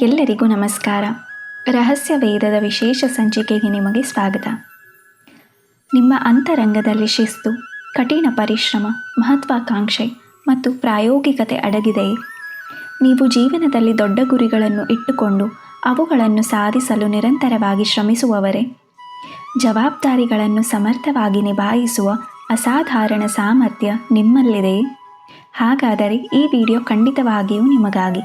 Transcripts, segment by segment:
ಎಲ್ಲರಿಗೂ ನಮಸ್ಕಾರ. ರಹಸ್ಯ ವೇದದ ವಿಶೇಷ ಸಂಚಿಕೆಗೆ ನಿಮಗೆ ಸ್ವಾಗತ. ನಿಮ್ಮ ಅಂತರಂಗದಲ್ಲಿ ಶಿಸ್ತು, ಕಠಿಣ ಪರಿಶ್ರಮ, ಮಹತ್ವಾಕಾಂಕ್ಷೆ ಮತ್ತು ಪ್ರಾಯೋಗಿಕತೆ ಅಡಗಿದೆಯೇ ನೀವು ಜೀವನದಲ್ಲಿ ದೊಡ್ಡ ಗುರಿಗಳನ್ನು ಇಟ್ಟುಕೊಂಡು ಅವುಗಳನ್ನು ಸಾಧಿಸಲು ನಿರಂತರವಾಗಿ ಶ್ರಮಿಸುವವರೇ. ಜವಾಬ್ದಾರಿಗಳನ್ನು ಸಮರ್ಥವಾಗಿ ನಿಭಾಯಿಸುವ ಅಸಾಧಾರಣ ಸಾಮರ್ಥ್ಯ ನಿಮ್ಮಲ್ಲಿದೆಯೇ ಹಾಗಾದರೆ ಈ ವಿಡಿಯೋ ಖಂಡಿತವಾಗಿಯೂ ನಿಮಗಾಗಿ.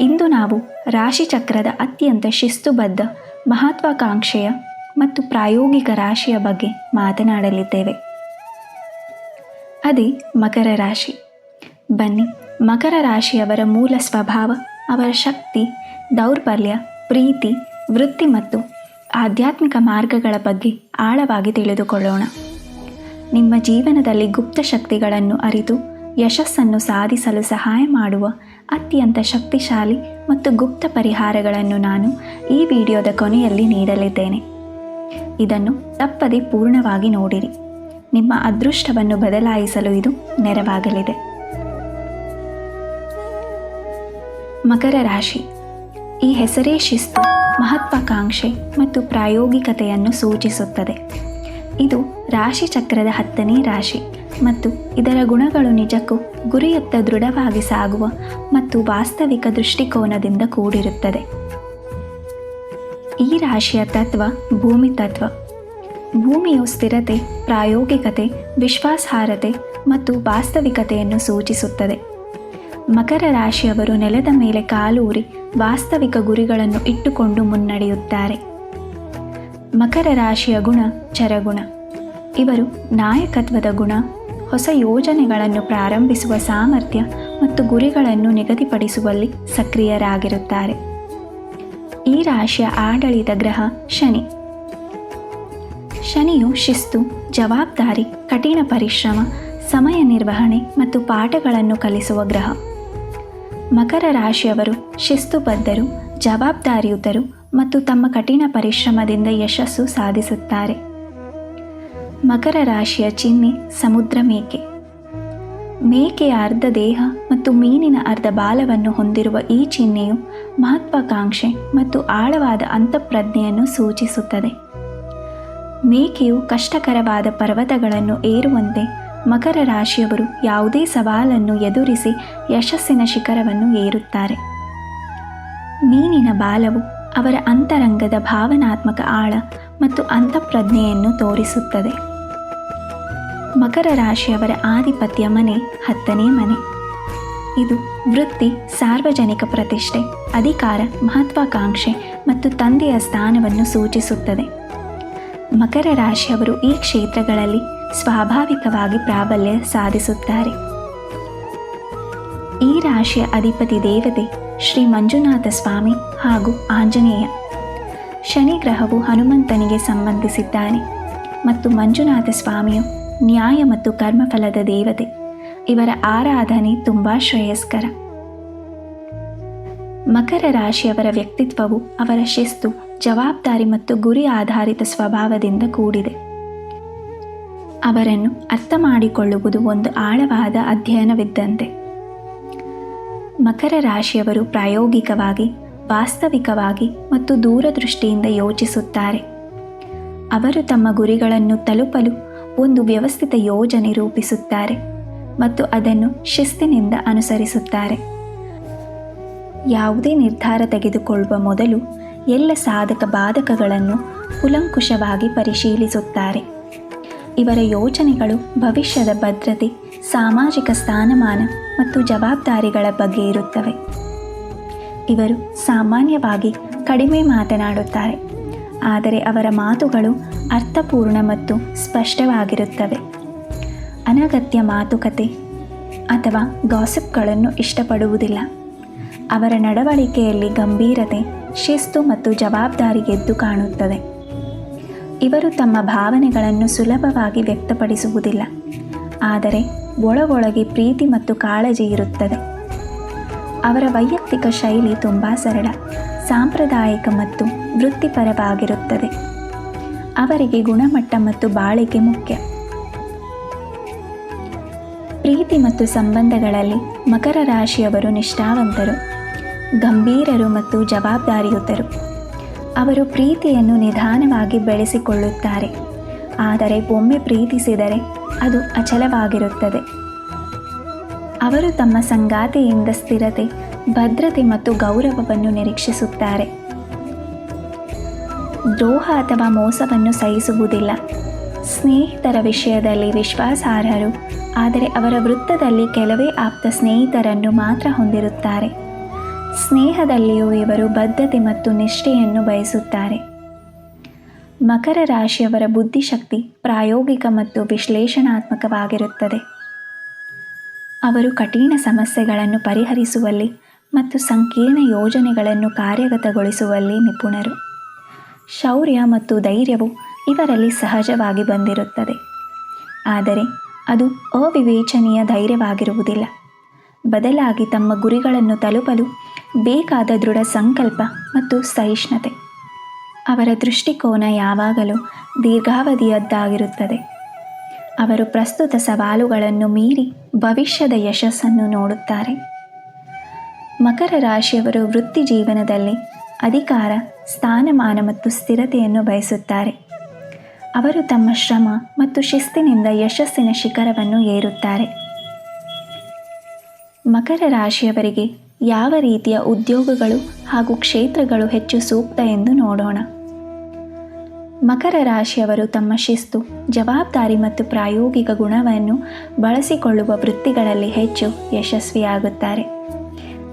ಇಂದು ನಾವು ರಾಶಿಚಕ್ರದ ಅತ್ಯಂತ ಶಿಸ್ತುಬದ್ಧ, ಮಹತ್ವಾಕಾಂಕ್ಷೆಯ ಮತ್ತು ಪ್ರಾಯೋಗಿಕ ರಾಶಿಯ ಬಗ್ಗೆ ಮಾತನಾಡಲಿದ್ದೇವೆ. ಅದೇ ಮಕರ ರಾಶಿ. ಬನ್ನಿ, ಮಕರ ರಾಶಿಯವರ ಮೂಲ ಸ್ವಭಾವ, ಅವರ ಶಕ್ತಿ, ದೌರ್ಬಲ್ಯ, ಪ್ರೀತಿ, ವೃತ್ತಿ ಮತ್ತು ಆಧ್ಯಾತ್ಮಿಕ ಮಾರ್ಗಗಳ ಬಗ್ಗೆ ಆಳವಾಗಿ ತಿಳಿದುಕೊಳ್ಳೋಣ. ನಿಮ್ಮ ಜೀವನದಲ್ಲಿ ಗುಪ್ತ ಶಕ್ತಿಗಳನ್ನು ಅರಿತು ಯಶಸ್ಸನ್ನು ಸಾಧಿಸಲು ಸಹಾಯ ಮಾಡುವ ಅತ್ಯಂತ ಶಕ್ತಿಶಾಲಿ ಮತ್ತು ಗುಪ್ತ ಪರಿಹಾರಗಳನ್ನು ನಾನು ಈ ವಿಡಿಯೋದ ಕೊನೆಯಲ್ಲಿ ನೀಡಲಿದ್ದೇನೆ. ಇದನ್ನು ತಪ್ಪದೆ ಪೂರ್ಣವಾಗಿ ನೋಡಿರಿ. ನಿಮ್ಮ ಅದೃಷ್ಟವನ್ನು ಬದಲಾಯಿಸಲು ಇದು ನೆರವಾಗಲಿದೆ. ಮಕರ ರಾಶಿ. ಈ ಹೆಸರೇ ಶಿಸ್ತು, ಮಹತ್ವಾಕಾಂಕ್ಷೆ ಮತ್ತು ಪ್ರಾಯೋಗಿಕತೆಯನ್ನು ಸೂಚಿಸುತ್ತದೆ. ಇದು ರಾಶಿ ಚಕ್ರದ ಹತ್ತನೇ ರಾಶಿ ಮತ್ತು ಇದರ ಗುಣಗಳು ನಿಜಕ್ಕೂ ಗುರಿಯತ್ತ ದೃಢವಾಗಿ ಸಾಗುವ ಮತ್ತು ವಾಸ್ತವಿಕ ದೃಷ್ಟಿಕೋನದಿಂದ ಕೂಡಿರುತ್ತದೆ. ಈ ರಾಶಿಯ ತತ್ವ ಭೂಮಿ ತತ್ವ. ಭೂಮಿಯು ಸ್ಥಿರತೆ, ಪ್ರಾಯೋಗಿಕತೆ, ವಿಶ್ವಾಸಾರ್ಹತೆ ಮತ್ತು ವಾಸ್ತವಿಕತೆಯನ್ನು ಸೂಚಿಸುತ್ತದೆ. ಮಕರ ರಾಶಿಯವರು ನೆಲದ ಮೇಲೆ ಕಾಲೂರಿ ವಾಸ್ತವಿಕ ಗುರಿಗಳನ್ನು ಇಟ್ಟುಕೊಂಡು ಮುನ್ನಡೆಯುತ್ತಾರೆ. ಮಕರ ರಾಶಿಯ ಗುಣ, ಚರಗುಣ. ಇವರು ನಾಯಕತ್ವದ ಗುಣ, ಹೊಸ ಯೋಜನೆಗಳನ್ನು ಪ್ರಾರಂಭಿಸುವ ಸಾಮರ್ಥ್ಯ ಮತ್ತು ಗುರಿಗಳನ್ನು ನಿಗದಿಪಡಿಸುವಲ್ಲಿ ಸಕ್ರಿಯರಾಗಿರುತ್ತಾರೆ. ಈ ರಾಶಿಯ ಆಡಳಿತ ಗ್ರಹ ಶನಿ. ಶನಿಯು ಶಿಸ್ತು, ಜವಾಬ್ದಾರಿ, ಕಠಿಣ ಪರಿಶ್ರಮ, ಸಮಯ ನಿರ್ವಹಣೆ ಮತ್ತು ಪಾಠಗಳನ್ನು ಕಲಿಸುವ ಗ್ರಹ. ಮಕರ ರಾಶಿಯವರು ಶಿಸ್ತುಬದ್ಧರು, ಜವಾಬ್ದಾರಿಯುತರು ಮತ್ತು ತಮ್ಮ ಕಠಿಣ ಪರಿಶ್ರಮದಿಂದ ಯಶಸ್ಸು ಸಾಧಿಸುತ್ತಾರೆ. ಮಕರ ರಾಶಿಯ ಚಿಹ್ನೆ ಸಮುದ್ರ ಮೇಕೆ. ಮೇಕೆಯ ಅರ್ಧ ದೇಹ ಮತ್ತು ಮೀನಿನ ಅರ್ಧ ಬಾಲವನ್ನು ಹೊಂದಿರುವ ಈ ಚಿಹ್ನೆಯು ಮಹತ್ವಾಕಾಂಕ್ಷೆ ಮತ್ತು ಆಳವಾದ ಅಂತಃಪ್ರಜ್ಞೆಯನ್ನು ಸೂಚಿಸುತ್ತದೆ. ಮೇಕೆಯು ಕಷ್ಟಕರವಾದ ಪರ್ವತಗಳನ್ನು ಏರುವಂತೆ ಮಕರ ರಾಶಿಯವರು ಯಾವುದೇ ಸವಾಲನ್ನು ಎದುರಿಸಿ ಯಶಸ್ಸಿನ ಶಿಖರವನ್ನು ಏರುತ್ತಾರೆ. ಮೀನಿನ ಬಾಲವು ಅವರ ಅಂತರಂಗದ ಭಾವನಾತ್ಮಕ ಆಳ ಮತ್ತು ಅಂತಃಪ್ರಜ್ಞೆಯನ್ನು ತೋರಿಸುತ್ತದೆ. ಮಕರ ರಾಶಿಯವರ ಆಧಿಪತ್ಯ ಮನೆ ಹತ್ತನೇ ಮನೆ. ಇದು ವೃತ್ತಿ, ಸಾರ್ವಜನಿಕ ಪ್ರತಿಷ್ಠೆ, ಅಧಿಕಾರ, ಮಹತ್ವಾಕಾಂಕ್ಷೆ ಮತ್ತು ತಂದೆಯ ಸ್ಥಾನವನ್ನು ಸೂಚಿಸುತ್ತದೆ. ಮಕರ ರಾಶಿಯವರು ಈ ಕ್ಷೇತ್ರಗಳಲ್ಲಿ ಸ್ವಾಭಾವಿಕವಾಗಿ ಪ್ರಾಬಲ್ಯ ಸಾಧಿಸುತ್ತಾರೆ. ಈ ರಾಶಿಯ ಅಧಿಪತಿ ದೇವತೆ ಶ್ರೀ ಮಂಜುನಾಥ ಸ್ವಾಮಿ ಹಾಗೂ ಆಂಜನೇಯ. ಶನಿ ಗ್ರಹವು ಹನುಮಂತನಿಗೆ ಸಂಬಂಧಿಸಿದ್ದಾನೆ ಮತ್ತು ಮಂಜುನಾಥ ಸ್ವಾಮಿಯು ನ್ಯಾಯ ಮತ್ತು ಕರ್ಮಫಲದ ದೇವತೆ. ಇವರ ಆರಾಧನೆ ತುಂಬ ಶ್ರೇಯಸ್ಕರ. ಮಕರ ರಾಶಿಯವರ ವ್ಯಕ್ತಿತ್ವವು ಅವರ ಶಿಸ್ತು, ಜವಾಬ್ದಾರಿ ಮತ್ತು ಗುರಿ ಆಧಾರಿತ ಸ್ವಭಾವದಿಂದ ಕೂಡಿದೆ. ಅವರನ್ನು ಅರ್ಥ ಮಾಡಿಕೊಳ್ಳುವುದು ಒಂದು ಆಳವಾದ ಅಧ್ಯಯನವಿದ್ದಂತೆ. ಮಕರ ರಾಶಿಯವರು ಪ್ರಾಯೋಗಿಕವಾಗಿ ವಾಸ್ತವಿಕವಾಗಿ ಮತ್ತು ದೂರದೃಷ್ಟಿಯಿಂದ ಯೋಚಿಸುತ್ತಾರೆ. ಅವರು ತಮ್ಮ ಗುರಿಗಳನ್ನು ತಲುಪಲು ಒಂದು ವ್ಯವಸ್ಥಿತ ಯೋಜನೆ ರೂಪಿಸುತ್ತಾರೆ ಮತ್ತು ಅದನ್ನು ಶಿಸ್ತಿನಿಂದ ಅನುಸರಿಸುತ್ತಾರೆ. ಯಾವುದೇ ನಿರ್ಧಾರ ತೆಗೆದುಕೊಳ್ಳುವ ಮೊದಲು ಎಲ್ಲ ಸಾಧಕ ಬಾಧಕಗಳನ್ನು ಕುಲಂಕುಷವಾಗಿ ಪರಿಶೀಲಿಸುತ್ತಾರೆ. ಇವರ ಯೋಚನೆಗಳು ಭವಿಷ್ಯದ ಭದ್ರತೆ, ಸಾಮಾಜಿಕ ಸ್ಥಾನಮಾನ ಮತ್ತು ಜವಾಬ್ದಾರಿಗಳ ಬಗ್ಗೆ ಇರುತ್ತವೆ. ಇವರು ಸಾಮಾನ್ಯವಾಗಿ ಕಡಿಮೆ ಮಾತನಾಡುತ್ತಾರೆ. ಆದರೆ ಅವರ ಮಾತುಗಳು ಅರ್ಥಪೂರ್ಣ ಮತ್ತು ಸ್ಪಷ್ಟವಾಗಿರುತ್ತವೆ. ಅನಗತ್ಯ ಮಾತುಕತೆ ಅಥವಾ ಗಾಸಿಪ್ಗಳನ್ನು ಇಷ್ಟಪಡುವುದಿಲ್ಲ. ಅವರ ನಡವಳಿಕೆಯಲ್ಲಿ ಗಂಭೀರತೆ, ಶಿಸ್ತು ಮತ್ತು ಜವಾಬ್ದಾರಿ ಎದ್ದು ಕಾಣುತ್ತದೆ. ಇವರು ತಮ್ಮ ಭಾವನೆಗಳನ್ನು ಸುಲಭವಾಗಿ ವ್ಯಕ್ತಪಡಿಸುವುದಿಲ್ಲ. ಆದರೆ ಒಳಗೊಳಗೆ ಪ್ರೀತಿ ಮತ್ತು ಕಾಳಜಿ ಇರುತ್ತದೆ. ಅವರ ವೈಯಕ್ತಿಕ ಶೈಲಿ ತುಂಬ ಸರಳ, ಸಾಂಪ್ರದಾಯಿಕ ಮತ್ತು ವೃತ್ತಿಪರವಾಗಿರುತ್ತದೆ. ಅವರಿಗೆ ಗುಣಮಟ್ಟ ಮತ್ತು ಬಾಳಿಕೆ ಮುಖ್ಯ. ಪ್ರೀತಿ ಮತ್ತು ಸಂಬಂಧಗಳಲ್ಲಿ ಮಕರ ರಾಶಿಯವರು ನಿಷ್ಠಾವಂತರು, ಗಂಭೀರರು ಮತ್ತು ಜವಾಬ್ದಾರಿಯುತರು. ಅವರು ಪ್ರೀತಿಯನ್ನು ನಿಧಾನವಾಗಿ ಬೆಳೆಸಿಕೊಳ್ಳುತ್ತಾರೆ, ಆದರೆ ಒಮ್ಮೆ ಪ್ರೀತಿಸಿದರೆ ಅದು ಅಚಲವಾಗಿರುತ್ತದೆ. ಅವರು ತಮ್ಮ ಸಂಗಾತಿಯಿಂದ ಸ್ಥಿರತೆ, ಭದ್ರತೆ ಮತ್ತು ಗೌರವವನ್ನು ನಿರೀಕ್ಷಿಸುತ್ತಾರೆ. ದ್ರೋಹ ಅಥವಾ ಮೋಸವನ್ನು ಸಹಿಸುವುದಿಲ್ಲ. ಸ್ನೇಹಿತರ ವಿಷಯದಲ್ಲಿ ವಿಶ್ವಾಸಾರ್ಹರು, ಆದರೆ ಅವರ ವೃತ್ತದಲ್ಲಿ ಕೆಲವೇ ಆಪ್ತ ಸ್ನೇಹಿತರನ್ನು ಮಾತ್ರ ಹೊಂದಿರುತ್ತಾರೆ. ಸ್ನೇಹದಲ್ಲಿಯೂ ಇವರು ಬದ್ಧತೆ ಮತ್ತು ನಿಷ್ಠೆಯನ್ನು ಬಯಸುತ್ತಾರೆ. ಮಕರ ರಾಶಿಯವರ ಬುದ್ಧಿಶಕ್ತಿ ಪ್ರಾಯೋಗಿಕ ಮತ್ತು ವಿಶ್ಲೇಷಣಾತ್ಮಕವಾಗಿರುತ್ತದೆ. ಅವರು ಕಠಿಣ ಸಮಸ್ಯೆಗಳನ್ನು ಪರಿಹರಿಸುವಲ್ಲಿ ಮತ್ತು ಸಂಕೀರ್ಣ ಯೋಜನೆಗಳನ್ನು ಕಾರ್ಯಗತಗೊಳಿಸುವಲ್ಲಿ ನಿಪುಣರು. ಶೌರ್ಯ ಮತ್ತು ಧೈರ್ಯವು ಇವರಲ್ಲಿ ಸಹಜವಾಗಿ ಬಂದಿರುತ್ತದೆ. ಆದರೆ ಅದು ಅವಿವೇಚನೀಯ ಧೈರ್ಯವಾಗಿರುವುದಿಲ್ಲ. ಬದಲಾಗಿ ತಮ್ಮ ಗುರಿಗಳನ್ನು ತಲುಪಲು ಬೇಕಾದ ದೃಢ ಸಂಕಲ್ಪ ಮತ್ತು ಸಹಿಷ್ಣುತೆ. ಅವರ ದೃಷ್ಟಿಕೋನ ಯಾವಾಗಲೂ ದೀರ್ಘಾವಧಿಯದ್ದಾಗಿರುತ್ತದೆ. ಅವರು ಪ್ರಸ್ತುತ ಸವಾಲುಗಳನ್ನು ಮೀರಿ ಭವಿಷ್ಯದ ಯಶಸ್ಸನ್ನು ನೋಡುತ್ತಾರೆ. ಮಕರ ರಾಶಿಯವರು ವೃತ್ತಿ ಜೀವನದಲ್ಲಿ ಅಧಿಕಾರ, ಸ್ಥಾನಮಾನ ಮತ್ತು ಸ್ಥಿರತೆಯನ್ನು ಬಯಸುತ್ತಾರೆ. ಅವರು ತಮ್ಮ ಶ್ರಮ ಮತ್ತು ಶಿಸ್ತಿನಿಂದ ಯಶಸ್ಸಿನ ಶಿಖರವನ್ನು ಏರುತ್ತಾರೆ. ಮಕರ ರಾಶಿಯವರಿಗೆ ಯಾವ ರೀತಿಯ ಉದ್ಯೋಗಗಳು ಹಾಗೂ ಕ್ಷೇತ್ರಗಳು ಹೆಚ್ಚು ಸೂಕ್ತ ಎಂದು ನೋಡೋಣ. ಮಕರ ರಾಶಿಯವರು ತಮ್ಮ ಶಿಸ್ತು, ಜವಾಬ್ದಾರಿ ಮತ್ತು ಪ್ರಾಯೋಗಿಕ ಗುಣವನ್ನು ಬಳಸಿಕೊಳ್ಳುವ ವೃತ್ತಿಗಳಲ್ಲಿ ಹೆಚ್ಚು ಯಶಸ್ವಿಯಾಗುತ್ತಾರೆ.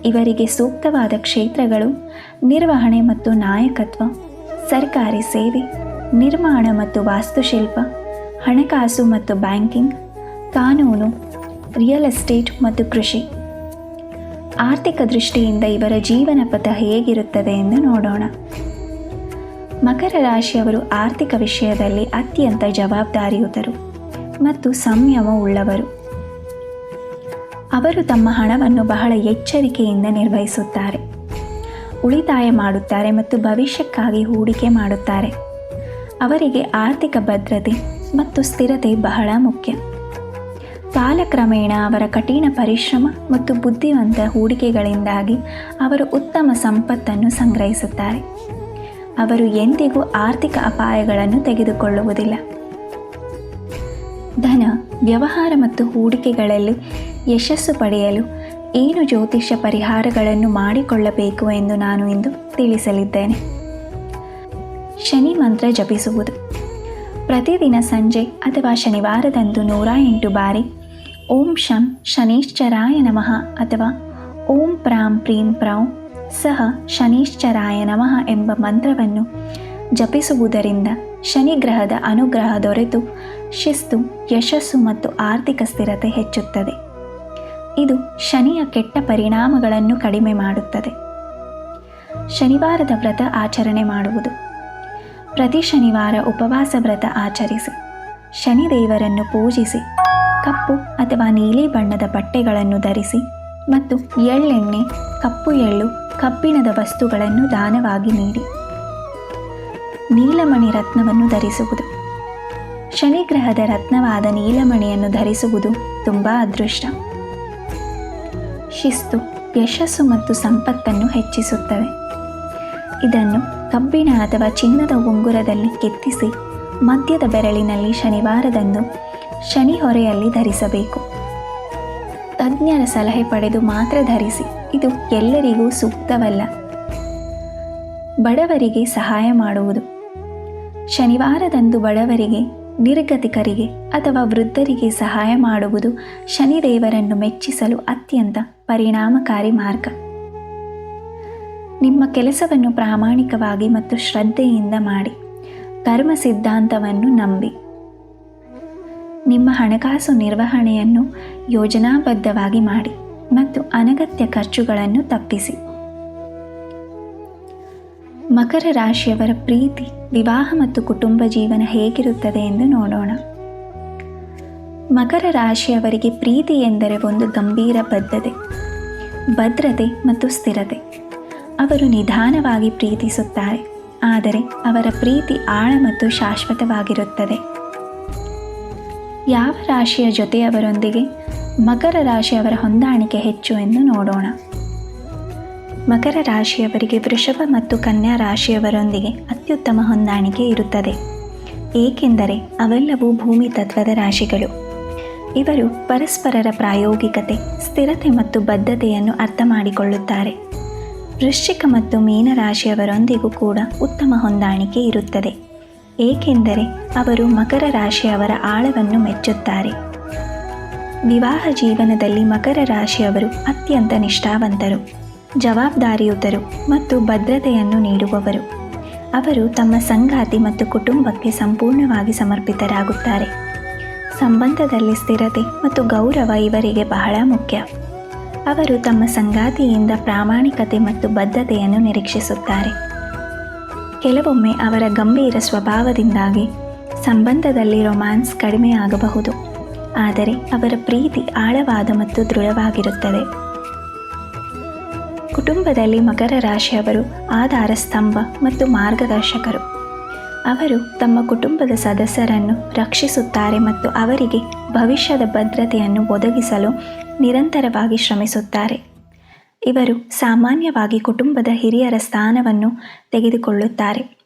ಇವರಿಗೆ ಸೂಕ್ತವಾದ ಕ್ಷೇತ್ರಗಳು, ನಿರ್ವಹಣೆ ಮತ್ತು ನಾಯಕತ್ವ, ಸರ್ಕಾರಿ ಸೇವೆ, ನಿರ್ಮಾಣ ಮತ್ತು ವಾಸ್ತುಶಿಲ್ಪ, ಹಣಕಾಸು ಮತ್ತು ಬ್ಯಾಂಕಿಂಗ್, ಕಾನೂನು, ರಿಯಲ್ ಎಸ್ಟೇಟ್ ಮತ್ತು ಕೃಷಿ. ಆರ್ಥಿಕ ದೃಷ್ಟಿಯಿಂದ ಇವರ ಜೀವನ ಪಥ ಹೇಗಿರುತ್ತದೆ ಎಂದು ನೋಡೋಣ. ಮಕರ ರಾಶಿಯವರು ಆರ್ಥಿಕ ವಿಷಯದಲ್ಲಿ ಅತ್ಯಂತ ಜವಾಬ್ದಾರಿಯುತರು ಮತ್ತು ಸಂಯಮ ಉಳ್ಳವರು ಅವರು ತಮ್ಮ ಹಣವನ್ನು ಬಹಳ ಎಚ್ಚರಿಕೆಯಿಂದ ನಿರ್ವಹಿಸುತ್ತಾರೆ. ಉಳಿತಾಯ ಮಾಡುತ್ತಾರೆ ಮತ್ತು ಭವಿಷ್ಯಕ್ಕಾಗಿ ಹೂಡಿಕೆ ಮಾಡುತ್ತಾರೆ. ಅವರಿಗೆ ಆರ್ಥಿಕ ಭದ್ರತೆ ಮತ್ತು ಸ್ಥಿರತೆ ಬಹಳ ಮುಖ್ಯ. ಕಾಲಕ್ರಮೇಣ ಅವರ ಕಠಿಣ ಪರಿಶ್ರಮ ಮತ್ತು ಬುದ್ಧಿವಂತ ಹೂಡಿಕೆಗಳಿಂದಾಗಿ ಅವರು ಉತ್ತಮ ಸಂಪತ್ತನ್ನು ಸಂಗ್ರಹಿಸುತ್ತಾರೆ. ಅವರು ಎಂದಿಗೂ ಆರ್ಥಿಕ ಅಪಾಯಗಳನ್ನು ತೆಗೆದುಕೊಳ್ಳುವುದಿಲ್ಲ. ಧನ, ವ್ಯವಹಾರ ಮತ್ತು ಹೂಡಿಕೆಗಳಲ್ಲಿ ಯಶಸ್ಸು ಪಡೆಯಲು ಏನು ಜ್ಯೋತಿಷ್ಯ ಪರಿಹಾರಗಳನ್ನು ಮಾಡಿಕೊಳ್ಳಬೇಕು ಎಂದು ನಾನು ಇಂದು ತಿಳಿಸಲಿದ್ದೇನೆ. ಶನಿ ಮಂತ್ರ ಜಪಿಸುವುದು. ಪ್ರತಿದಿನ ಸಂಜೆ ಅಥವಾ ಶನಿವಾರದಂದು ನೂರ ಎಂಟು ಬಾರಿ ಓಂ ಶಂ ಶನೀಶ್ಚರಾಯ ನಮಃ ಅಥವಾ ಓಂ ಪ್ರಾಂ ಪ್ರೀಂ ಪ್ರೌಂ ಸಹ ಶನೀಶ್ಚರಾಯ ನಮಃ ಎಂಬ ಮಂತ್ರವನ್ನು ಜಪಿಸುವುದರಿಂದ ಶನಿ ಗ್ರಹದ ಅನುಗ್ರಹ ದೊರೆತು, ಶಿಸ್ತು, ಯಶಸ್ಸು ಮತ್ತು ಆರ್ಥಿಕ ಸ್ಥಿರತೆ ಹೆಚ್ಚುತ್ತದೆ. ಇದು ಶನಿಯ ಕೆಟ್ಟ ಪರಿಣಾಮಗಳನ್ನು ಕಡಿಮೆ ಮಾಡುತ್ತದೆ. ಶನಿವಾರದ ವ್ರತ ಆಚರಣೆ ಮಾಡುವುದು. ಪ್ರತಿ ಶನಿವಾರ ಉಪವಾಸ ವ್ರತ ಆಚರಿಸಿ, ಶನಿದೇವರನ್ನು ಪೂಜಿಸಿ, ಕಪ್ಪು ಅಥವಾ ನೀಲಿ ಬಣ್ಣದ ಬಟ್ಟೆಗಳನ್ನು ಧರಿಸಿ ಮತ್ತು ಎಳ್ಳೆಣ್ಣೆ, ಕಪ್ಪು ಎಳ್ಳು, ಕಬ್ಬಿಣದ ವಸ್ತುಗಳನ್ನು ದಾನವಾಗಿ ನೀಡಿ. ನೀಲಮಣಿ ರತ್ನವನ್ನು ಧರಿಸುವುದು. ಶನಿಗ್ರಹದ ರತ್ನವಾದ ನೀಲಮಣಿಯನ್ನು ಧರಿಸುವುದು ತುಂಬ ಅದೃಷ್ಟ. ಶಿಸ್ತು, ಯಶಸ್ಸು ಮತ್ತು ಸಂಪತ್ತನ್ನು ಹೆಚ್ಚಿಸುತ್ತವೆ. ಇದನ್ನು ಕಬ್ಬಿಣ ಅಥವಾ ಚಿನ್ನದ ಉಂಗುರದಲ್ಲಿ ಕೆತ್ತಿಸಿ ಮಧ್ಯದ ಬೆರಳಿನಲ್ಲಿ ಶನಿವಾರದಂದು ಶನಿ ಹೊರೆಯಲ್ಲಿ ಧರಿಸಬೇಕು. ತಜ್ಞರ ಸಲಹೆ ಪಡೆದು ಮಾತ್ರ ಧರಿಸಿ. ಇದು ಎಲ್ಲರಿಗೂ ಸೂಕ್ತವಲ್ಲ. ಬಡವರಿಗೆ ಸಹಾಯ ಮಾಡುವುದು. ಶನಿವಾರದಂದು ಬಡವರಿಗೆ, ನಿರ್ಗತಿಕರಿಗೆ ಅಥವಾ ವೃದ್ಧರಿಗೆ ಸಹಾಯ ಮಾಡುವುದು ಶನಿದೇವರನ್ನು ಮೆಚ್ಚಿಸಲು ಅತ್ಯಂತ ಪರಿಣಾಮಕಾರಿ ಮಾರ್ಗ. ನಿಮ್ಮ ಕೆಲಸವನ್ನು ಪ್ರಾಮಾಣಿಕವಾಗಿ ಮತ್ತು ಶ್ರದ್ಧೆಯಿಂದ ಮಾಡಿ. ಕರ್ಮ ಸಿದ್ಧಾಂತವನ್ನು ನಂಬಿ. ನಿಮ್ಮ ಹಣಕಾಸು ನಿರ್ವಹಣೆಯನ್ನು ಯೋಜನಾಬದ್ಧವಾಗಿ ಮಾಡಿ ಮತ್ತು ಅನಗತ್ಯ ಖರ್ಚುಗಳನ್ನು ತಪ್ಪಿಸಿ. ಮಕರ ರಾಶಿಯವರ ಪ್ರೀತಿ, ವಿವಾಹ ಮತ್ತು ಕುಟುಂಬ ಜೀವನ ಹೇಗಿರುತ್ತದೆ ಎಂದು ನೋಡೋಣ. ಮಕರ ರಾಶಿಯವರಿಗೆ ಪ್ರೀತಿ ಎಂದರೆ ಒಂದು ಗಂಭೀರ ಬದ್ಧತೆ, ಭದ್ರತೆ ಮತ್ತು ಸ್ಥಿರತೆ. ಅವರು ನಿಧಾನವಾಗಿ ಪ್ರೀತಿಸುತ್ತಾರೆ, ಆದರೆ ಅವರ ಪ್ರೀತಿ ಆಳ ಮತ್ತು ಶಾಶ್ವತವಾಗಿರುತ್ತದೆ. ಯಾವ ರಾಶಿಯ ಜೊತೆಯವರೊಂದಿಗೆ ಮಕರ ರಾಶಿಯವರ ಹೊಂದಾಣಿಕೆ ಹೆಚ್ಚು ಎಂದು ನೋಡೋಣ. ಮಕರ ರಾಶಿಯವರಿಗೆ ವೃಷಭ ಮತ್ತು ಕನ್ಯಾ ರಾಶಿಯವರೊಂದಿಗೆ ಅತ್ಯುತ್ತಮ ಹೊಂದಾಣಿಕೆ ಇರುತ್ತದೆ. ಏಕೆಂದರೆ ಅವೆಲ್ಲವೂ ಭೂಮಿ ತತ್ವದ ರಾಶಿಗಳು. ಇವರು ಪರಸ್ಪರರ ಪ್ರಾಯೋಗಿಕತೆ, ಸ್ಥಿರತೆ ಮತ್ತು ಬದ್ಧತೆಯನ್ನು ಅರ್ಥ ಮಾಡಿಕೊಳ್ಳುತ್ತಾರೆ. ವೃಶ್ಚಿಕ ಮತ್ತು ಮೀನರಾಶಿಯವರೊಂದಿಗೂ ಕೂಡ ಉತ್ತಮ ಹೊಂದಾಣಿಕೆ ಇರುತ್ತದೆ. ಏಕೆಂದರೆ ಅವರು ಮಕರ ರಾಶಿಯವರ ಆಳವನ್ನು ಮೆಚ್ಚುತ್ತಾರೆ. ವಿವಾಹ ಜೀವನದಲ್ಲಿ ಮಕರ ರಾಶಿಯವರು ಅತ್ಯಂತ ನಿಷ್ಠಾವಂತರು, ಜವಾಬ್ದಾರಿಯುತರು ಮತ್ತು ಭದ್ರತೆಯನ್ನು ನೀಡುವವರು. ಅವರು ತಮ್ಮ ಸಂಗಾತಿ ಮತ್ತು ಕುಟುಂಬಕ್ಕೆ ಸಂಪೂರ್ಣವಾಗಿ ಸಮರ್ಪಿತರಾಗುತ್ತಾರೆ. ಸಂಬಂಧದಲ್ಲಿ ಸ್ಥಿರತೆ ಮತ್ತು ಗೌರವ ಇವರಿಗೆ ಬಹಳ ಮುಖ್ಯ. ಅವರು ತಮ್ಮ ಸಂಗಾತಿಯಿಂದ ಪ್ರಾಮಾಣಿಕತೆ ಮತ್ತು ಬದ್ಧತೆಯನ್ನು ನಿರೀಕ್ಷಿಸುತ್ತಾರೆ. ಕೆಲವೊಮ್ಮೆ ಅವರ ಗಂಭೀರ ಸ್ವಭಾವದಿಂದಾಗಿ ಸಂಬಂಧದಲ್ಲಿ ರೊಮ್ಯಾನ್ಸ್ ಕಡಿಮೆಯಾಗಬಹುದು. ಆದರೆ ಅವರ ಪ್ರೀತಿ ಆಳವಾದ ಮತ್ತು ದೃಢವಾಗಿರುತ್ತದೆ. ಕುಟುಂಬದಲ್ಲಿ ಮಕರ ರಾಶಿಯವರು ಆಧಾರ ಸ್ತಂಭ ಮತ್ತು ಮಾರ್ಗದರ್ಶಕರು. ಅವರು ತಮ್ಮ ಕುಟುಂಬದ ಸದಸ್ಯರನ್ನು ರಕ್ಷಿಸುತ್ತಾರೆ ಮತ್ತು ಅವರಿಗೆ ಭವಿಷ್ಯದ ಭದ್ರತೆಯನ್ನು ಒದಗಿಸಲು ನಿರಂತರವಾಗಿ ಶ್ರಮಿಸುತ್ತಾರೆ. ಇವರು ಸಾಮಾನ್ಯವಾಗಿ ಕುಟುಂಬದ ಹಿರಿಯರ ಸ್ಥಾನವನ್ನು ತೆಗೆದುಕೊಳ್ಳುತ್ತಾರೆ.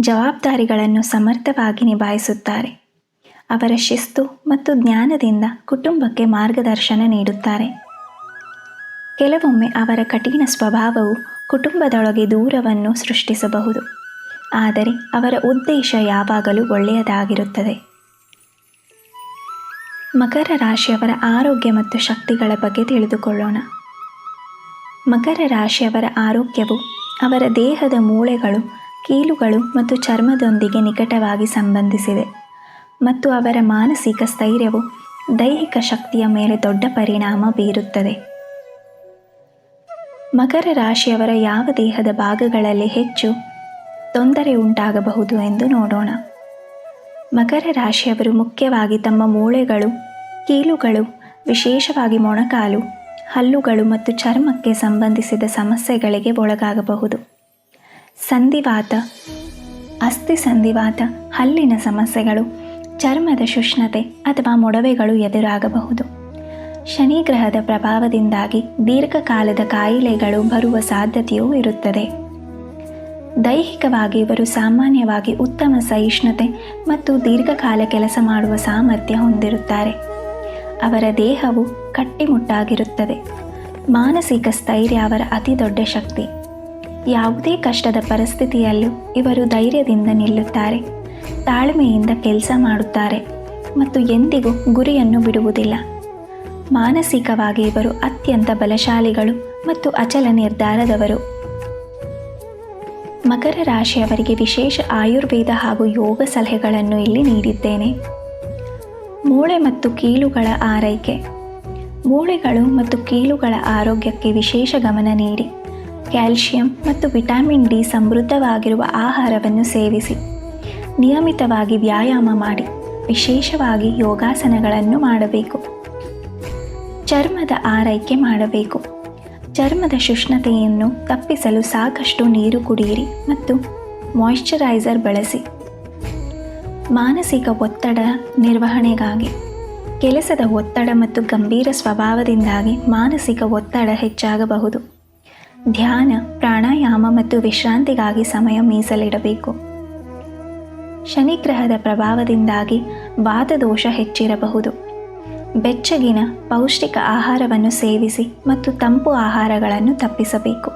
ಜವಾಬ್ದಾರಿಗಳನ್ನು ಸಮರ್ಥವಾಗಿ ನಿಭಾಯಿಸುತ್ತಾರೆ. ಅವರ ಶಿಸ್ತು ಮತ್ತು ಜ್ಞಾನದಿಂದ ಕುಟುಂಬಕ್ಕೆ ಮಾರ್ಗದರ್ಶನ ನೀಡುತ್ತಾರೆ. ಕೆಲವೊಮ್ಮೆ ಅವರ ಕಠಿಣ ಸ್ವಭಾವವು ಕುಟುಂಬದೊಳಗೆ ದೂರವನ್ನು ಸೃಷ್ಟಿಸಬಹುದು. ಆದರೆ ಅವರ ಉದ್ದೇಶ ಯಾವಾಗಲೂ ಒಳ್ಳೆಯದಾಗಿರುತ್ತದೆ. ಮಕರ ರಾಶಿಯವರ ಆರೋಗ್ಯ ಮತ್ತು ಶಕ್ತಿಗಳ ಬಗ್ಗೆ ತಿಳಿದುಕೊಳ್ಳೋಣ. ಮಕರ ರಾಶಿಯವರ ಆರೋಗ್ಯವು ಅವರ ದೇಹದ ಮೂಳೆಗಳು, ಕೀಲುಗಳು ಮತ್ತು ಚರ್ಮದೊಂದಿಗೆ ನಿಕಟವಾಗಿ ಸಂಬಂಧಿಸಿದೆ ಮತ್ತು ಅವರ ಮಾನಸಿಕ ಸ್ಥೈರ್ಯವು ದೈಹಿಕ ಶಕ್ತಿಯ ಮೇಲೆ ದೊಡ್ಡ ಪರಿಣಾಮ ಬೀರುತ್ತದೆ. ಮಕರ ರಾಶಿಯವರ ಯಾವ ದೇಹದ ಭಾಗಗಳಲ್ಲಿ ಹೆಚ್ಚು ತೊಂದರೆ ಉಂಟಾಗಬಹುದು ಎಂದು ನೋಡೋಣ. ಮಕರ ರಾಶಿಯವರು ಮುಖ್ಯವಾಗಿ ತಮ್ಮ ಮೂಳೆಗಳು, ಕೀಲುಗಳು, ವಿಶೇಷವಾಗಿ ಮೊಣಕಾಲು ಹಲ್ಲುಗಳು ಮತ್ತು ಚರ್ಮಕ್ಕೆ ಸಂಬಂಧಿಸಿದ ಸಮಸ್ಯೆಗಳಿಗೆ ಒಳಗಾಗಬಹುದು. ಸಂಧಿವಾತ, ಅಸ್ಥಿ ಸಂಧಿವಾತ, ಹಲ್ಲಿನ ಸಮಸ್ಯೆಗಳು, ಚರ್ಮದ ಶುಷ್ಣತೆ ಅಥವಾ ಮೊಡವೆಗಳು ಎದುರಾಗಬಹುದು. ಶನಿ ಗ್ರಹದ ಪ್ರಭಾವದಿಂದಾಗಿ ದೀರ್ಘಕಾಲದ ಕಾಯಿಲೆಗಳು ಬರುವ ಸಾಧ್ಯತೆಯೂ ಇರುತ್ತದೆ. ದೈಹಿಕವಾಗಿ ಇವರು ಸಾಮಾನ್ಯವಾಗಿ ಉತ್ತಮ ಸಹಿಷ್ಣುತೆ ಮತ್ತು ದೀರ್ಘಕಾಲ ಕೆಲಸ ಮಾಡುವ ಸಾಮರ್ಥ್ಯ ಹೊಂದಿರುತ್ತಾರೆ. ಅವರ ದೇಹವು ಕಟ್ಟಿಮುಟ್ಟಾಗಿರುತ್ತದೆ. ಮಾನಸಿಕ ಸ್ಥೈರ್ಯ ಅವರ ಅತಿ ದೊಡ್ಡ ಶಕ್ತಿ. ಯಾವುದೇ ಕಷ್ಟದ ಪರಿಸ್ಥಿತಿಯಲ್ಲೂ ಇವರು ಧೈರ್ಯದಿಂದ ನಿಲ್ಲುತ್ತಾರೆ. ತಾಳ್ಮೆಯಿಂದ ಕೆಲಸ ಮಾಡುತ್ತಾರೆ ಮತ್ತು ಎಂದಿಗೂ ಗುರಿಯನ್ನು ಬಿಡುವುದಿಲ್ಲ. ಮಾನಸಿಕವಾಗಿ ಇವರು ಅತ್ಯಂತ ಬಲಶಾಲಿಗಳು ಮತ್ತು ಅಚಲ ನಿರ್ಧಾರದವರು. ಮಕರ ರಾಶಿಯವರಿಗೆ ವಿಶೇಷ ಆಯುರ್ವೇದ ಹಾಗೂ ಯೋಗ ಸಲಹೆಗಳನ್ನು ಇಲ್ಲಿ ನೀಡಿದ್ದೇನೆ. ಮೂಳೆ ಮತ್ತು ಕೀಲುಗಳ ಆರೈಕೆ. ಮೂಳೆಗಳು ಮತ್ತು ಕೀಲುಗಳ ಆರೋಗ್ಯಕ್ಕೆ ವಿಶೇಷ ಗಮನ ನೀಡಿ. ಕ್ಯಾಲ್ಶಿಯಂ ಮತ್ತು ವಿಟಮಿನ್ ಡಿ ಸಮೃದ್ಧವಾಗಿರುವ ಆಹಾರವನ್ನು ಸೇವಿಸಿ. ನಿಯಮಿತವಾಗಿ ವ್ಯಾಯಾಮ ಮಾಡಿ. ವಿಶೇಷವಾಗಿ ಯೋಗಾಸನಗಳನ್ನು ಮಾಡಬೇಕು. ಚರ್ಮದ ಆರೈಕೆ ಮಾಡಬೇಕು. ಚರ್ಮದ ಶುಷ್ಣತೆಯನ್ನು ತಪ್ಪಿಸಲು ಸಾಕಷ್ಟು ನೀರು ಕುಡಿಯಿರಿ ಮತ್ತು ಮಾಯಿಶ್ಚರೈಸರ್ ಬಳಸಿ. ಮಾನಸಿಕ ಒತ್ತಡ ನಿರ್ವಹಣೆಗಾಗಿ, ಕೆಲಸದ ಒತ್ತಡ ಮತ್ತು ಗಂಭೀರ ಸ್ವಭಾವದಿಂದಾಗಿ ಮಾನಸಿಕ ಒತ್ತಡ ಹೆಚ್ಚಾಗಬಹುದು. ಧ್ಯಾನ, ಪ್ರಾಣಾಯಾಮ ಮತ್ತು ವಿಶ್ರಾಂತಿಗಾಗಿ ಸಮಯ ಮೀಸಲಿಡಬೇಕು. ಶನಿಗ್ರಹದ ಪ್ರಭಾವದಿಂದಾಗಿ ವಾತದೋಷ ಹೆಚ್ಚಿರಬಹುದು. ಬೆಚ್ಚಗಿನ, ಪೌಷ್ಟಿಕ ಆಹಾರವನ್ನು ಸೇವಿಸಿ ಮತ್ತು ತಂಪು ಆಹಾರಗಳನ್ನು ತಪ್ಪಿಸಬೇಕು.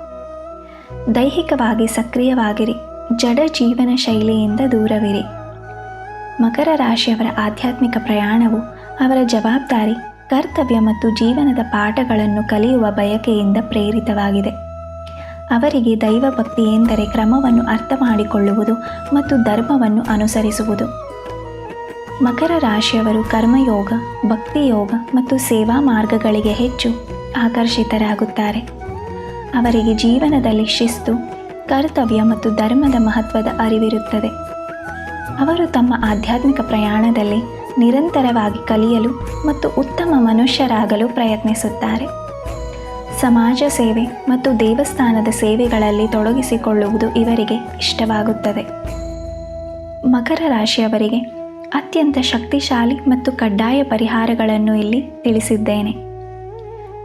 ದೈಹಿಕವಾಗಿ ಸಕ್ರಿಯವಾಗಿರಿ, ಜಡ ಜೀವನ ಶೈಲಿಯಿಂದ ದೂರವಿರಿ. ಮಕರ ರಾಶಿಯವರ ಆಧ್ಯಾತ್ಮಿಕ ಪ್ರಯಾಣವು ಅವರ ಜವಾಬ್ದಾರಿ, ಕರ್ತವ್ಯ ಮತ್ತು ಜೀವನದ ಪಾಠಗಳನ್ನು ಕಲಿಯುವ ಬಯಕೆಯಿಂದ ಪ್ರೇರಿತವಾಗಿದೆ. ಅವರಿಗೆ ದೈವಭಕ್ತಿ ಎಂದರೆ ಕ್ರಮವನ್ನು ಅರ್ಥ ಮಾಡಿಕೊಳ್ಳುವುದು ಮತ್ತು ಧರ್ಮವನ್ನು ಅನುಸರಿಸುವುದು. ಮಕರ ರಾಶಿಯವರು ಕರ್ಮಯೋಗ, ಭಕ್ತಿಯೋಗ ಮತ್ತು ಸೇವಾ ಮಾರ್ಗಗಳಿಗೆ ಹೆಚ್ಚು ಆಕರ್ಷಿತರಾಗುತ್ತಾರೆ. ಅವರಿಗೆ ಜೀವನದಲ್ಲಿ ಶಿಸ್ತು, ಕರ್ತವ್ಯ ಮತ್ತು ಧರ್ಮದ ಮಹತ್ವದ ಅರಿವಿರುತ್ತದೆ. ಅವರು ತಮ್ಮ ಆಧ್ಯಾತ್ಮಿಕ ಪ್ರಯಾಣದಲ್ಲಿ ನಿರಂತರವಾಗಿ ಕಲಿಯಲು ಮತ್ತು ಉತ್ತಮ ಮನುಷ್ಯರಾಗಲು ಪ್ರಯತ್ನಿಸುತ್ತಾರೆ. ಸಮಾಜ ಸೇವೆ ಮತ್ತು ದೇವಸ್ಥಾನದ ಸೇವೆಗಳಲ್ಲಿ ತೊಡಗಿಸಿಕೊಳ್ಳುವುದು ಇವರಿಗೆ ಇಷ್ಟವಾಗುತ್ತದೆ. ಮಕರ ರಾಶಿಯವರಿಗೆ ಅತ್ಯಂತ ಶಕ್ತಿಶಾಲಿ ಮತ್ತು ಕಡ್ಡಾಯ ಪರಿಹಾರಗಳನ್ನು ಇಲ್ಲಿ ತಿಳಿಸಿದ್ದೇನೆ.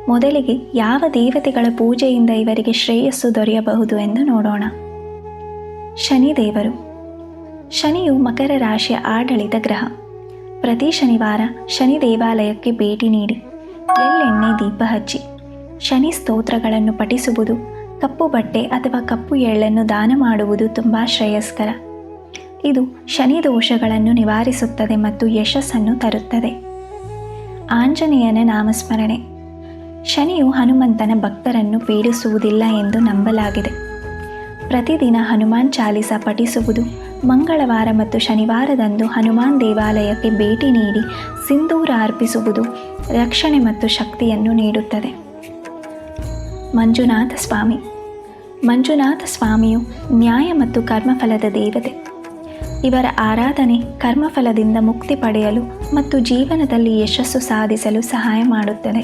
ಮೊದಲಿಗೆ ಯಾವ ದೇವತೆಗಳ ಪೂಜೆಯಿಂದ ಇವರಿಗೆ ಶ್ರೇಯಸ್ಸು ದೊರೆಯಬಹುದು ಎಂದು ನೋಡೋಣ. ಶನಿದೇವರು ಶನಿಯು ಮಕರ ರಾಶಿಯ ಆಡಳಿತ ಗ್ರಹ. ಪ್ರತಿ ಶನಿವಾರ ಶನಿ ದೇವಾಲಯಕ್ಕೆ ಭೇಟಿ ನೀಡಿ ಎಳ್ಳೆಣ್ಣೆ ದೀಪ ಹಚ್ಚಿ ಶನಿ ಸ್ತೋತ್ರಗಳನ್ನು ಪಠಿಸುವುದು, ಕಪ್ಪು ಬಟ್ಟೆ ಅಥವಾ ಕಪ್ಪು ಎಳ್ಳನ್ನು ದಾನ ಮಾಡುವುದು ತುಂಬ ಶ್ರೇಯಸ್ಕರ. ಇದು ಶನಿ ದೋಷಗಳನ್ನು ನಿವಾರಿಸುತ್ತದೆ ಮತ್ತು ಯಶಸ್ಸನ್ನು ತರುತ್ತದೆ. ಆಂಜನೇಯನ ನಾಮಸ್ಮರಣೆ. ಶನಿಯು ಹನುಮಂತನ ಭಕ್ತರನ್ನು ಪೀಡಿಸುವುದಿಲ್ಲ ಎಂದು ನಂಬಲಾಗಿದೆ. ಪ್ರತಿದಿನ ಹನುಮಾನ್ ಚಾಲಿಸ ಪಠಿಸುವುದು ಮಂಗಳವಾರ ಮತ್ತು ಶನಿವಾರದಂದು ಹನುಮಾನ್ ದೇವಾಲಯಕ್ಕೆ ಭೇಟಿ ನೀಡಿ ಸಿಂಧೂರ ಅರ್ಪಿಸುವುದು ರಕ್ಷಣೆ ಮತ್ತು ಶಕ್ತಿಯನ್ನು ನೀಡುತ್ತದೆ. ಮಂಜುನಾಥ ಸ್ವಾಮಿ. ಮಂಜುನಾಥ ಸ್ವಾಮಿಯು ನ್ಯಾಯ ಮತ್ತು ಕರ್ಮಫಲದ ದೇವತೆ. ಇವರ ಆರಾಧನೆ ಕರ್ಮಫಲದಿಂದ ಮುಕ್ತಿ ಪಡೆಯಲು ಮತ್ತು ಜೀವನದಲ್ಲಿ ಯಶಸ್ಸು ಸಾಧಿಸಲು ಸಹಾಯ ಮಾಡುತ್ತದೆ.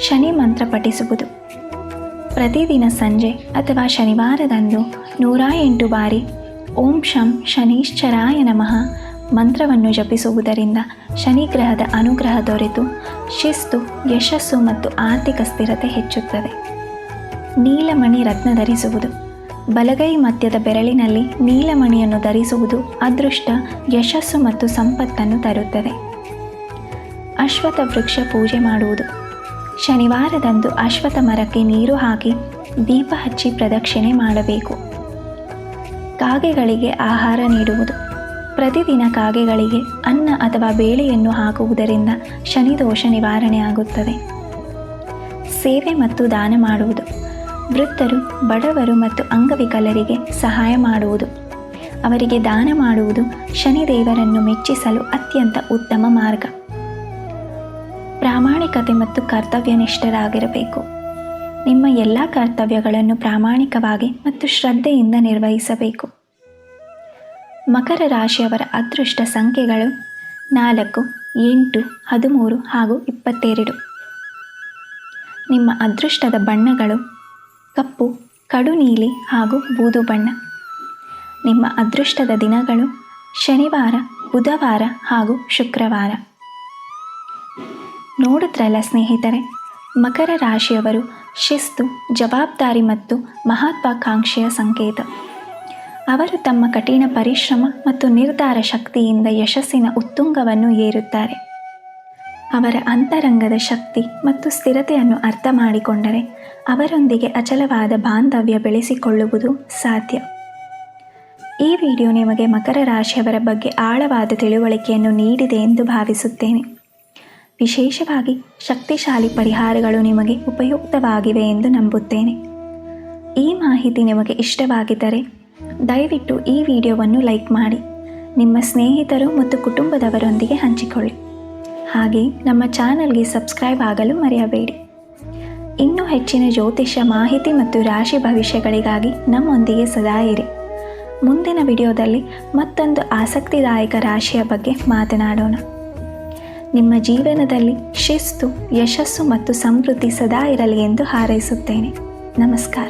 ಶನಿ ಮಂತ್ರ ಪಠಿಸುವುದು. ಪ್ರತಿದಿನ ಸಂಜೆ ಅಥವಾ ಶನಿವಾರದಂದು ನೂರ ಎಂಟು ಬಾರಿ ಓಂ ಶಂ ಶನೀಶ್ಚರಾಯ ನಮಃ. ಮಂತ್ರವನ್ನು ಜಪಿಸುವುದರಿಂದ ಶನಿಗ್ರಹದ ಅನುಗ್ರಹ ದೊರೆತು, ಶಿಸ್ತು, ಯಶಸ್ಸು ಮತ್ತು ಆರ್ಥಿಕ ಸ್ಥಿರತೆ ಹೆಚ್ಚುತ್ತದೆ. ನೀಲಮಣಿ ರತ್ನ ಧರಿಸುವುದು. ಬಲಗೈ ಮಧ್ಯದ ಬೆರಳಿನಲ್ಲಿ ನೀಲಮಣಿಯನ್ನು ಧರಿಸುವುದು ಅದೃಷ್ಟ, ಯಶಸ್ಸು ಮತ್ತು ಸಂಪತ್ತನ್ನು ತರುತ್ತದೆ. ಅಶ್ವಥ ವೃಕ್ಷ ಪೂಜೆ ಮಾಡುವುದು. ಶನಿವಾರದಂದು ಅಶ್ವಥ ಮರಕ್ಕೆ ನೀರು ಹಾಕಿ ದೀಪ ಹಚ್ಚಿ ಪ್ರದಕ್ಷಿಣೆ ಮಾಡಬೇಕು. ಕಾಗೆಗಳಿಗೆ ಆಹಾರ ನೀಡುವುದು. ಪ್ರತಿದಿನ ಕಾಗೆಗಳಿಗೆ ಅನ್ನ ಅಥವಾ ಬೇಳೆಯನ್ನು ಹಾಕುವುದರಿಂದ ಶನಿದೋಷ ನಿವಾರಣೆ ಆಗುತ್ತದೆ. ಸೇವೆ ಮತ್ತು ದಾನ ಮಾಡುವುದು. ವೃತ್ತರು ಬಡವರು ಮತ್ತು ಅಂಗವಿಕಲರಿಗೆ ಸಹಾಯ ಮಾಡುವುದು. ಅವರಿಗೆ ದಾನ ಮಾಡುವುದು ಶನಿದೇವರನ್ನು ಮೆಚ್ಚಿಸಲು ಅತ್ಯಂತ ಉತ್ತಮ ಮಾರ್ಗ. ಪ್ರಾಮಾಣಿಕತೆ ಮತ್ತು ಕರ್ತವ್ಯನಿಷ್ಠರಾಗಿರಬೇಕು. ನಿಮ್ಮ ಎಲ್ಲ ಕರ್ತವ್ಯಗಳನ್ನು ಪ್ರಾಮಾಣಿಕವಾಗಿ ಮತ್ತು ಶ್ರದ್ಧೆಯಿಂದ ನಿರ್ವಹಿಸಬೇಕು. ಮಕರ ರಾಶಿಯವರ ಅದೃಷ್ಟ ಸಂಖ್ಯೆಗಳು ನಾಲ್ಕು, ಎಂಟು, ಹದಿಮೂರು ಹಾಗೂ ಇಪ್ಪತ್ತೆರಡು. ನಿಮ್ಮ ಅದೃಷ್ಟದ ಬಣ್ಣಗಳು ಕಪ್ಪು ಕಡು ನೀಲಿ ಹಾಗೂ ಬೂದು ಬಣ್ಣ. ನಿಮ್ಮ ಅದೃಷ್ಟದ ದಿನಗಳು ಶನಿವಾರ, ಬುಧವಾರ ಹಾಗೂ ಶುಕ್ರವಾರ. ನೋಡಿದ್ರಲ್ಲ ಸ್ನೇಹಿತರೆ ಮಕರ ರಾಶಿಯವರು ಶಿಸ್ತು, ಜವಾಬ್ದಾರಿ ಮತ್ತು ಮಹತ್ವಾಕಾಂಕ್ಷೆಯ ಸಂಕೇತ. ಅವರು ತಮ್ಮ ಕಠಿಣ ಪರಿಶ್ರಮ ಮತ್ತು ನಿರ್ಧಾರ ಶಕ್ತಿಯಿಂದ ಯಶಸ್ಸಿನ ಉತ್ತುಂಗವನ್ನು ಏರುತ್ತಾರೆ. ಅವರ ಅಂತರಂಗದ ಶಕ್ತಿ ಮತ್ತು ಸ್ಥಿರತೆಯನ್ನು ಅರ್ಥ ಮಾಡಿಕೊಂಡರೆ ಅವರೊಂದಿಗೆ ಅಚಲವಾದ ಬಾಂಧವ್ಯ ಬೆಳೆಸಿಕೊಳ್ಳುವುದು ಸಾಧ್ಯ. ಈ ವಿಡಿಯೋ ನಿಮಗೆ ಮಕರ ರಾಶಿಯವರ ಬಗ್ಗೆ ಆಳವಾದ ತಿಳುವಳಿಕೆಯನ್ನು ನೀಡಿದೆ ಎಂದು ಭಾವಿಸುತ್ತೇನೆ. ವಿಶೇಷವಾಗಿ ಶಕ್ತಿಶಾಲಿ ಪರಿಹಾರಗಳು ನಿಮಗೆ ಉಪಯುಕ್ತವಾಗಿವೆ ಎಂದು ನಂಬುತ್ತೇನೆ. ಈ ಮಾಹಿತಿ ನಿಮಗೆ ಇಷ್ಟವಾಗಿದ್ದರೆ ದಯವಿಟ್ಟು ಈ ವಿಡಿಯೋವನ್ನು ಲೈಕ್ ಮಾಡಿ. ನಿಮ್ಮ ಸ್ನೇಹಿತರು ಮತ್ತು ಕುಟುಂಬದವರೊಂದಿಗೆ ಹಂಚಿಕೊಳ್ಳಿ. ಹಾಗೆ ನಮ್ಮ ಚಾನಲ್ಗೆ ಸಬ್ಸ್ಕ್ರೈಬ್ ಆಗಲು ಮರೆಯಬೇಡಿ. ಇನ್ನೂ ಹೆಚ್ಚಿನ ಜ್ಯೋತಿಷ್ಯ ಮಾಹಿತಿ ಮತ್ತು ರಾಶಿ ಭವಿಷ್ಯಗಳಿಗಾಗಿ ನಮ್ಮೊಂದಿಗೆ ಸದಾ ಇರಿ. ಮುಂದಿನ ವಿಡಿಯೋದಲ್ಲಿ ಮತ್ತೊಂದು ಆಸಕ್ತಿದಾಯಕ ರಾಶಿಯ ಬಗ್ಗೆ ಮಾತನಾಡೋಣ. ನಿಮ್ಮ ಜೀವನದಲ್ಲಿ ಶಿಸ್ತು ಯಶಸ್ಸು ಮತ್ತು ಸಮೃದ್ಧಿ ಸದಾ ಇರಲಿ ಎಂದು ಹಾರೈಸುತ್ತೇನೆ. ನಮಸ್ಕಾರ.